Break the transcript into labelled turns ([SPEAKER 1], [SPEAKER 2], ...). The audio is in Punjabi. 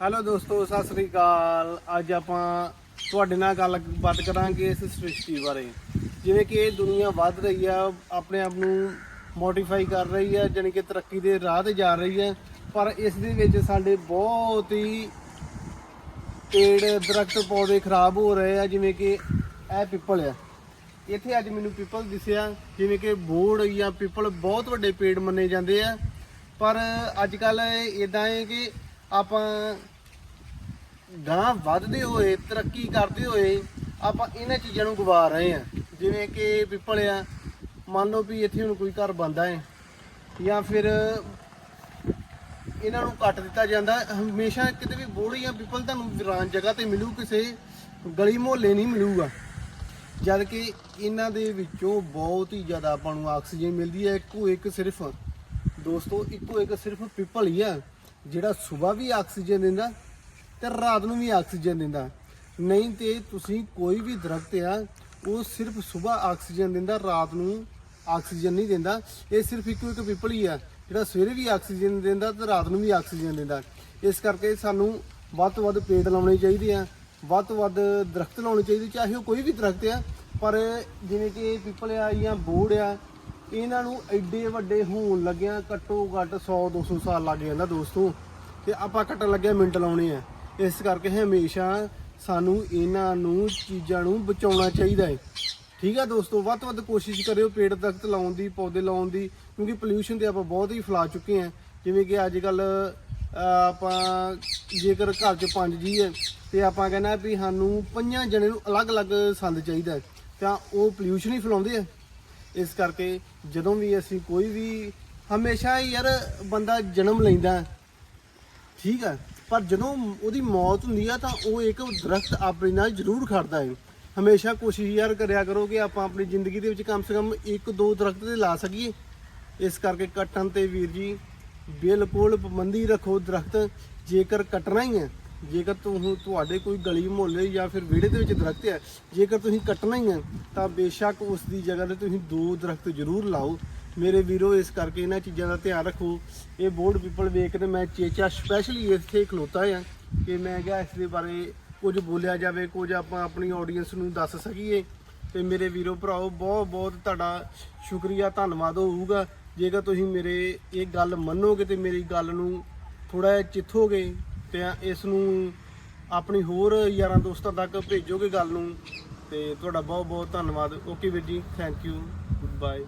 [SPEAKER 1] ਹੈਲੋ ਦੋਸਤੋ, ਸਤਿ ਸ੍ਰੀ ਅਕਾਲ। ਅੱਜ ਆਪਾਂ ਤੁਹਾਡੇ ਨਾਲ ਗੱਲਬਾਤ ਕਰਾਂਗੇ ਇਸ ਸ੍ਰਿਸ਼ਟੀ ਬਾਰੇ। ਜਿਵੇਂ ਕਿ ਇਹ ਦੁਨੀਆ ਵੱਧ ਰਹੀ ਆ, ਆਪਣੇ ਆਪ ਨੂੰ ਮੋਡੀਫਾਈ ਕਰ ਰਹੀ ਆ, ਜਾਣੀ ਕਿ ਤਰੱਕੀ ਦੇ ਰਾਹ ਤੇ ਜਾ ਰਹੀ ਹੈ ਪਰ ਇਸ ਦੇ ਵਿੱਚ ਸਾਡੇ ਬਹੁਤ ਹੀ ਪੇੜ, ਦਰਖਤ, ਪੌਦੇ ਖਰਾਬ ਹੋ ਰਹੇ ਆ, ਜਿਵੇਂ ਕਿ ਇਹ ਪਿੱਪਲ ਆ। ਇੱਥੇ ਅੱਜ ਮੈਨੂੰ ਪਿੱਪਲ ਦਿਸਿਆ, ਜਿਵੇਂ ਕਿ ਬੋੜ ਜਾਂ ਪਿੱਪਲ ਬਹੁਤ ਵੱਡੇ ਪੇੜ ਮੰਨੇ ਜਾਂਦੇ ਆ। ਪਰ ਅੱਜ ਕੱਲ ਇਦਾਂ ਹੈ ਕਿ ਆਪਾਂ ਗਾਂ ਵੱਧਦੇ ਹੋਏ, ਤਰੱਕੀ ਕਰਦੇ ਹੋਏ ਆਪਾਂ ਇਹਨਾਂ ਚੀਜ਼ਾਂ ਨੂੰ ਗਵਾ ਰਹੇ ਆ ਜਿਵੇਂ ਕਿ ਪਿੱਪਲ ਆ, ਮੰਨ ਲਓ ਵੀ ਇੱਥੇ ਹੁਣ ਕੋਈ ਘਰ ਬੰਦਾ ਹੈ ਜਾਂ ਫਿਰ ਇਹਨਾਂ ਨੂੰ ਕੱਟ ਦਿੱਤਾ ਜਾਂਦਾ। ਹਮੇਸ਼ਾ ਕਿਤੇ ਵੀ ਬੋੜੀ ਜਾਂ ਪਿੱਪਲ ਤੁਹਾਨੂੰ ਵਿਰਾਨ ਜਗ੍ਹਾ ਤੇ ਮਿਲੂ, ਕਿਸੇ ਗਲੀ ਮੁਹੱਲੇ ਨਹੀਂ ਮਿਲੂਗਾ। ਜਦ ਕਿ ਇਹਨਾਂ ਦੇ ਵਿੱਚੋਂ ਬਹੁਤ ਹੀ ਜ਼ਿਆਦਾ ਆਪਾਂ ਨੂੰ ਆਕਸੀਜਨ ਮਿਲਦੀ ਹੈ। ਇੱਕੋ ਇੱਕ ਸਿਰਫ, ਦੋਸਤੋ, ਇੱਕੋ ਇੱਕ ਸਿਰਫ ਪਿੱਪਲ ਹੀ ਆ, ਜਿਹੜਾ ਸਵੇਰ ਵੀ ਆਕਸੀਜਨ ਦਿੰਦਾ ਤੇ ਰਾਤ ਨੂੰ ਵੀ ਆਕਸੀਜਨ ਦਿੰਦਾ। ਨਹੀਂ ਤੇ ਤੁਸੀਂ ਕੋਈ ਵੀ ਦਰਖਤ ਆ, ਉਹ ਸਿਰਫ ਸਵੇਰ ਆਕਸੀਜਨ ਦਿੰਦਾ, ਰਾਤ ਨੂੰ ਆਕਸੀਜਨ ਨਹੀਂ ਦਿੰਦਾ। ਇਹ ਸਿਰਫ ਇੱਕੋ ਇੱਕ ਪਿੱਪਲ ਹੀ ਆ, ਜਿਹੜਾ ਸਵੇਰੇ ਵੀ ਆਕਸੀਜਨ ਦਿੰਦਾ ਤੇ ਰਾਤ ਨੂੰ ਵੀ ਆਕਸੀਜਨ ਦਿੰਦਾ। ਇਸ ਕਰਕੇ ਸਾਨੂੰ ਵੱਧ ਤੋਂ ਵੱਧ ਪੇੜ ਲਾਉਣੇ ਚਾਹੀਦੇ ਆ, ਵੱਧ ਤੋਂ ਵੱਧ ਦਰਖਤ ਲਾਉਣੇ ਚਾਹੀਦੇ, ਚਾਹੇ ਉਹ ਕੋਈ ਵੀ ਦਰਖਤ ਆ, ਪਰ ਜਿਵੇਂ ਕਿ ਪੀਪਲ ਆ ਜਾਂ ਬੋੜ ਆ, ਇਹਨਾਂ ਨੂੰ ਐਡੇ ਵੱਡੇ ਹੋਣ ਲੱਗਿਆ ਘੱਟੋ ਘੱਟ 100 200 ਸਾਲ ਲੱਗ ਜਾਂਦਾ ਦੋਸਤੋ। ਤੇ ਆਪਾਂ ਕੱਟਣ ਲੱਗਿਆ ਮਿੰਟ ਲਾਉਣੇ ਆ। ਇਸ ਕਰਕੇ ਹਮੇਸ਼ਾ ਸਾਨੂੰ ਇਹਨਾਂ ਨੂੰ, ਚੀਜ਼ਾਂ ਨੂੰ ਬਚਾਉਣਾ ਚਾਹੀਦਾ ਹੈ। ਠੀਕ ਹੈ ਦੋਸਤੋ, ਵੱਧ ਤੋਂ ਵੱਧ ਕੋਸ਼ਿਸ਼ ਕਰਿਓ ਪੇੜ ਦਰਖਤ ਲਾਉਣ ਦੀ, ਪੌਦੇ ਲਾਉਣ ਦੀ, ਕਿਉਂਕਿ ਪੋਲਿਊਸ਼ਨ ਤੇ ਆਪਾਂ ਬਹੁਤ ਹੀ ਫੈਲਾ ਚੁੱਕੇ ਹਾਂ। ਜਿਵੇਂ ਕਿ ਅੱਜ ਕੱਲ ਆਪਾਂ ਜੇਕਰ ਘਰ 'ਚ ਪੰਜ ਜੀ ਹੈ, ਤੇ ਆਪਾਂ ਕਹਿੰਦਾ ਵੀ ਸਾਨੂੰ ਪੰਜਾਂ ਜਣੇ ਨੂੰ ਅਲੱਗ-ਅਲੱਗ ਸੰਦ ਚਾਹੀਦਾ ਤਾਂ ਉਹ ਪੋਲਿਊਸ਼ਨ ਹੀ ਫੈਲਾਉਂਦੇ ਆ। ਇਸ ਕਰਕੇ ਜਦੋਂ ਵੀ ਅਸੀਂ ਕੋਈ ਵੀ, ਹਮੇਸ਼ਾ ਹੀ ਯਾਰ ਬੰਦਾ ਜਨਮ ਲੈਂਦਾ ਠੀਕ ਆ, ਪਰ ਜਦੋਂ ਉਹਦੀ ਮੌਤ ਹੁੰਦੀ ਆ ਤਾਂ ਉਹ ਇੱਕ ਦਰਖਤ ਆਪਣੇ ਨਾਲ ਜ਼ਰੂਰ ਖੜਦਾ ਹੈ ਹਮੇਸ਼ਾ ਕੋਸ਼ਿਸ਼ ਯਾਰ ਕਰਿਆ ਕਰੋ ਕਿ ਆਪਾਂ ਆਪਣੀ ਜ਼ਿੰਦਗੀ ਦੇ ਵਿੱਚ ਕਮ ਸੇ ਕਮ ਇੱਕ ਦੋ ਦਰਖਤ ਤੇ ਲਾ ਸਕੀਏ। ਇਸ ਕਰਕੇ ਕੱਟਣ ਤੇ ਵੀਰ ਜੀ, ਬਿਲਕੁਲ ਪਾਬੰਦੀ ਰੱਖੋ ਦਰਖਤ, ਜੇਕਰ ਕੱਟਣਾ ਹੀ ਹੈ ਜੇਕਰ ਤੁਹਾਨੂੰ ਤੁਹਾਡੇ ਕੋਈ ਗਲੀ ਮੁਹੱਲੇ ਜਾਂ ਫਿਰ ਵਿਹੜੇ ਦੇ ਵਿੱਚ ਦਰਖਤ ਹੈ ਜੇਕਰ ਤੁਸੀਂ ਕੱਟਣਾ ਹੀ ਹੈ ਤਾਂ ਬੇਸ਼ੱਕ ਉਸ ਦੀ ਜਗ੍ਹਾ ਤੇ ਤੁਸੀਂ ਦੋ ਦਰਖਤ ਜ਼ਰੂਰ ਲਾਓ। ਮੇਰੇ ਵੀਰੋ, ਇਸ ਕਰਕੇ ਇਹਨਾਂ ਚੀਜ਼ਾਂ ਦਾ ਧਿਆਨ ਰੱਖੋ। ਇਹ ਬੋਰਡ ਪੀਪਲ ਵੇਖ ਕੇ ਮੈਂ ਚੇਚਾ ਸਪੈਸ਼ਲੀ ਇੱਥੇ ਖਲੋਤਾ ਆ ਕਿ ਮੈਂ ਕਿਹਾ ਇਸ ਦੇ ਬਾਰੇ ਕੁਝ ਬੋਲਿਆ ਜਾਵੇ, ਕੁਝ ਆਪਾਂ ਆਪਣੀ ਆਡੀਅנס ਨੂੰ ਦੱਸ ਸਕੀਏ। ਤੇ ਮੇਰੇ ਵੀਰੋ ਭਰਾਓ, ਬਹੁਤ ਬਹੁਤ ਤੁਹਾਡਾ ਸ਼ੁਕਰੀਆ, ਧੰਨਵਾਦ ਹੋਊਗਾ। ਜੇਕਰ ਤੁਸੀਂ ਮੇਰੇ ਇਹ ਗੱਲ ਮੰਨੋਗੇ ਤੇ ਮੇਰੀ ਗੱਲ ਨੂੰ ਥੋੜਾ ਜਿਹਾ ਚਿੱਥੋਗੇ, ਤੇ ਇਸ ਨੂੰ ਆਪਣੀ ਹੋਰ ਯਾਰਾਂ ਦੋਸਤਾਂ ਤੱਕ ਭੇਜੋਗੇ ਗੱਲ ਨੂੰ, ਤੇ ਤੁਹਾਡਾ ਬਹੁਤ ਬਹੁਤ ਧੰਨਵਾਦ। ਓਕੇ ਵੀਰ ਜੀ ਥੈਂਕ ਯੂ ਗੁੱਡ ਬਾਏ